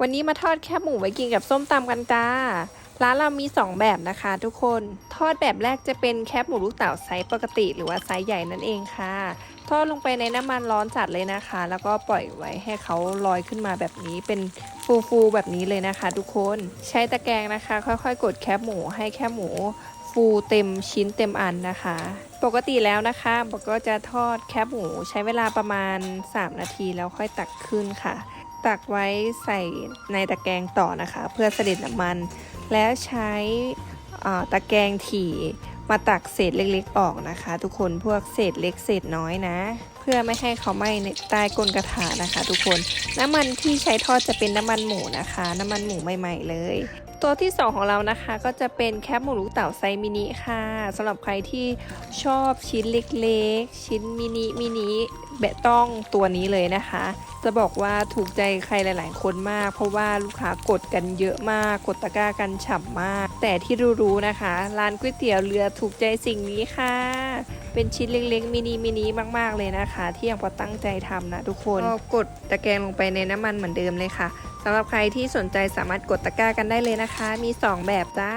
วันนี้มาทอดแคบหมูไว้กินกับส้มตำกันจ้า ร้านเรามี 2 แบบนะคะทุกคน ทอดแบบแรกจะเป็นแคบหมูลูกเต๋าไซส์ปกติ หรือว่าไซส์ใหญ่นั่นเองค่ะ ทอดลงไปในน้ำมันร้อนจัดเลยนะคะ แล้วก็ปล่อยไว้ให้เขาลอยขึ้นมาแบบนี้เป็นฟูๆแบบนี้เลยนะคะ ทุกคน ใช้ตะแกรงนะคะ ค่อยๆ กดแคบหมูให้แคบหมูฟูเต็มชิ้นเต็มอันนะคะ ปกติแล้วนะคะบอกก็จะทอดแคบหมูใช้เวลาประมาณ 3 นาทีแล้วค่อยตักขึ้นค่ะ ตักไว้ใส่ในตะแกรงต่อนะคะ เพื่อเสด็จน้ำมัน แล้วใช้ตะแกรงถี่มาตักเศษเล็กๆออกนะคะ ทุกคนพวกเศษเล็กเศษน้อยนะ เพื่อไม่ให้เขาไหม้ในใต้ก้นกระทะนะคะ ทุกคนน้ำมันที่ใช้ทอดจะเป็นน้ำมันหมูนะคะ น้ำมันหมูใหม่ๆเลย ตัวที่ 2 ของเรานะคะก็จะเป็นแคบหมูลูกเต๋าไซมินิค่ะสำหรับใครที่ชอบชิ้นเล็กๆ ชิ้นมินิมินิแบะต้องตัวนี้เลยนะคะ จะบอกว่าถูกใจใครหลาย ๆ คนมาก เพราะว่าลูกค้ากดกันเยอะมาก กดตะกร้ากันฉ่ำมาก แต่ที่รู้ๆนะคะ ร้านก๋วยเตี๋ยวเรือถูกใจสิ่งนี้ค่ะ เป็นชิ้นเล็กๆมินิมินิมากๆเลยนะคะ ที่ยังพอตั้งใจทำนะทุกคนก็กดตะแกรงลงไปในน้ำมันเหมือนเดิมเลยค่ะสำหรับใครที่สนใจสามารถกดตะกร้ากันได้เลยนะคะนะคะ มี 2 แบบจ้า